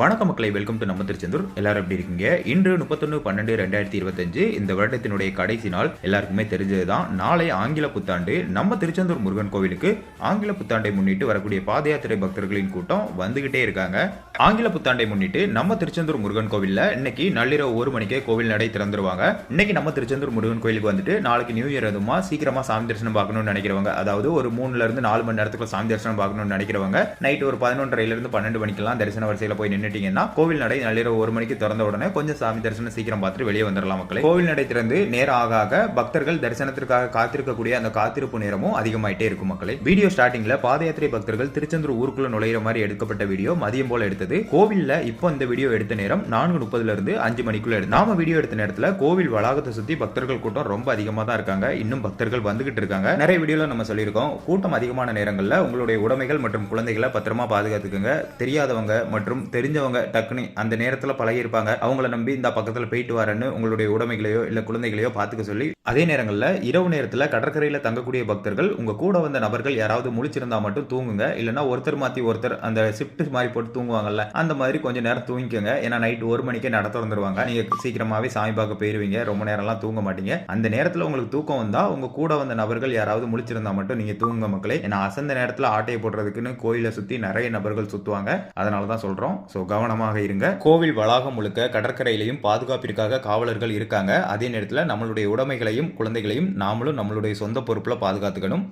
வணக்க மக்களை welcome to நம்ம திருச்செந்தூர். எல்லாரும் எப்படி இருக்கீங்க? இன்று முப்பத்தொன்று பன்னெண்டு ரெண்டாயிரத்தி இருபத்தஞ்சு இந்த வருடத்தினுடைய கடைசி நாள். எல்லாருக்குமே தெரிஞ்சதுதான் நாளை ஆங்கில புத்தாண்டு. நம்ம திருச்செந்தூர் முருகன் கோவிலுக்கு ஆங்கில புத்தாண்டை முன்னிட்டு வரக்கூடிய பாத யாத்திரை பக்தர்களின் கூட்டம் வந்துகிட்டே இருக்காங்க. ஆங்கில புத்தாண்டை முன்னிட்டு நம்ம திருச்செந்தூர் முருகன் கோவில்ல இன்னைக்கு நள்ளிரவு ஒரு மணிக்கே கோவில் நடை திறந்துருவாங்க. இன்னைக்கு நம்ம திருச்செந்தூர் முருகன் கோயிலுக்கு வந்துட்டு நாளைக்கு நியூ இயர் அதுமா சீக்கிரமா சாமி தரிசனம் பார்க்கணும்னு நினைக்கிறவங்க அதாவது ஒரு மூணுல இருந்து நாலு மணி நேரத்துக்குள்ள சாமி தரிசனம் பார்க்கணும்னு நினைக்கிறவங்க நைட் ஒரு பதினொன்றரைல இருந்து பன்னெண்டு மணிக்கெல்லாம் தரிசன வரிசையில போய் நின்றுட்டீங்கன்னா கோவில் நடை நள்ளிரவு ஒரு மணிக்கு திறந்த உடனே கொஞ்சம் சாமி தரிசனம் சீக்கிரம் பார்த்துட்டு வெளியே வந்துடலாம் மக்களே. கோவில் நடை திறந்து நேரம் ஆக ஆக பக்தர்கள் தரிசனத்திற்காக காத்திருக்கக்கூடிய அந்த காத்திருப்பு நேரமும் அதிகமாயிட்டே இருக்கும் மக்களே. வீடியோ ஸ்டார்டிங்ல பாத யாத்திரை பக்தர்கள் திருச்செந்தூர் ஊருக்குள்ள நுழையிற மாதிரி எடுக்கப்பட்ட வீடியோ மதியம் போல எடுத்தது. கோவில்ல இப்போ இந்த வீடியோ எடுத்த நேரம் நான்கு முப்பதுல இருந்து அஞ்சு மணிக்குள்ள எடுத்து நாம வீடியோ எடுத்த நேரத்துல கோவில் வளாகத்தை சுத்தி பக்தர்கள் கூட்டம் ரொம்ப அதிகமா தான் இருக்காங்க. இன்னும் பக்தர்கள் வந்துகிட்டு இருக்காங்க. நிறைய வீடியோல நம்ம சொல்லியிருக்கோம். கூட்டம் அதிகமான நேரங்கள்ல உங்களுடைய உடைமைகள் மற்றும் குழந்தைகளை பத்திரமா பாதுகாத்துக்கோங்க. தெரியாதவங்க மற்றும் தெரிஞ்ச தெரிஞ்சவங்க டக்குனு அந்த நேரத்துல பழகி இருப்பாங்க அவங்கள நம்பி இந்த பக்கத்துல போயிட்டு வரேன்னு உங்களுடைய உடைமைகளையோ இல்ல குழந்தைகளையோ பாத்துக்க சொல்லி அதே நேரங்கள்ல இரவு நேரத்துல கடற்கரையில தங்கக்கூடிய பக்தர்கள் உங்க கூட வந்த நபர்கள் யாராவது முழிச்சிருந்தா மட்டும் தூங்குங்க. இல்லைன்னா ஒருத்தர் மாத்தி ஒருத்தர் அந்த ஷிஃப்ட் மாதிரி போட்டு தூங்குவாங்கல்ல அந்த மாதிரி கொஞ்ச நேரம் தூங்கிக்கோங்க. ஏன்னா நைட் ஒரு மணிக்கே நட திறந்துருவாங்க. நீங்க சீக்கிரமாவே சாமி பார்க்க போயிருவீங்க. ரொம்ப நேரம்லாம் தூங்க மாட்டீங்க. அந்த நேரத்துல உங்களுக்கு தூக்கம் வந்தா உங்க கூட வந்த நபர்கள் யாராவது முழிச்சிருந்தா மட்டும் நீங்க தூங்குங்க மக்களே. ஏன்னா அசந்த நேரத்துல ஆட்டையை போடுறதுக்குன்னு கோயிலை சுத்தி நிறைய நபர்கள் சுத்துவாங்க. அதனால தான் சொல்றோம். ஸோ கவனமாக இருங்க. கோவில் வளாகம் முழுக்க கடற்கரையிலையும் பாதுகாப்பிற்காக காவலர்கள் இருக்காங்க. அதே நேரத்தில் நம்மளுடைய உடைமைகளையும் குழந்தைகளையும் நாமளும் நம்மளுடைய சொந்த பொறுப்பில் பாதுகாத்துக்கணும்.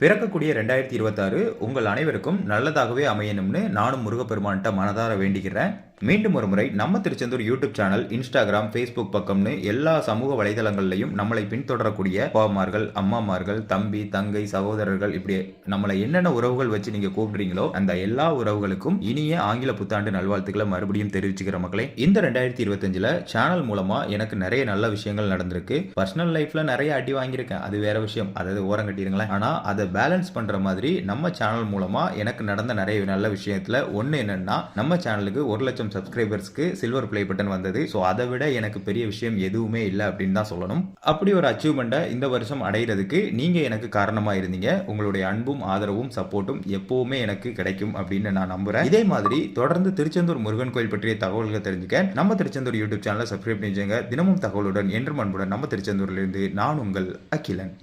பிறக்கக்கூடிய ரெண்டாயிரத்தி இருபத்தாறு உங்கள் அனைவருக்கும் நல்லதாகவே அமையணும்னு நானும் முருகப்பெருமான்கிட்ட மனதார வேண்டிக்கிறேன். மீண்டும் ஒரு முறை நம்ம Thiruchendur YouTube channel Instagram Facebook பக்கம்னு எல்லா சமூக வலைதளங்கள்லையும் நம்மளை பின்தொடரக்கூடிய அப்பாமார்கள் அம்மாமார்கள் தம்பி தங்கை சகோதரர்கள் இப்படி நம்மளை என்னென்ன உறவுகள் வச்சு நீங்க கூப்பிடுறீங்களோ அந்த எல்லா உறவுகளுக்கும் இனிய ஆங்கில புத்தாண்டு நல்வாழ்த்துக்களை மறுபடியும் தெரிவிச்சுக்கிற மக்களே. இந்த ரெண்டாயிரத்தி இருபத்தஞ்சுல சேனல் மூலமா எனக்கு நிறைய நல்ல விஷயங்கள் நடந்திருக்கு. பர்சனல் லைஃப்ல நிறைய அடி வாங்கியிருக்கேன். அது வேற விஷயம். அதாவது ஓரம் கட்டிடுங்களேன். ஆனா அதை பேலன்ஸ் பண்ற மாதிரி நம்ம சேனல் மூலமா எனக்கு நடந்த நிறைய நல்ல விஷயத்துல ஒன்னு என்னன்னா நம்ம சேனலுக்கு ஒரு லட்சம் சப்ஸ்கிரைபர்ஸ்க்கு சில்வர் பிளே பட்டன் வந்தது. ஸோ அதை விட எனக்கு பெரிய விஷயம் எதுவுமே இல்லை அப்படின்னு தான் சொல்லணும். அப்படி ஒரு அச்சீவ்மெண்ட்டை இந்த வருஷம் அடைகிறதுக்கு நீங்கள் எனக்கு காரணமாக இருந்தீங்க. உங்களுடைய அன்பும் ஆதரவும் சப்போர்ட்டும் எப்பவுமே எனக்கு கிடைக்கும் அப்படின்னு நான் நம்புகிறேன் இதே மாதிரி தொடர்ந்து திருச்செந்தூர் முருகன் கோயில் பற்றிய தகவல்கள் தெரிஞ்சுக்க நம்ம திருச்செந்தூர் யூடியூப் சேனலை சப்ஸ்கிரைப் பண்ணிச்சுங்க தினமும் தகவலுடன் என்றும் அன்புடன் நம்ம திருச்செந்தூரிலிருந்து நான் உங்கள் அகிலன்.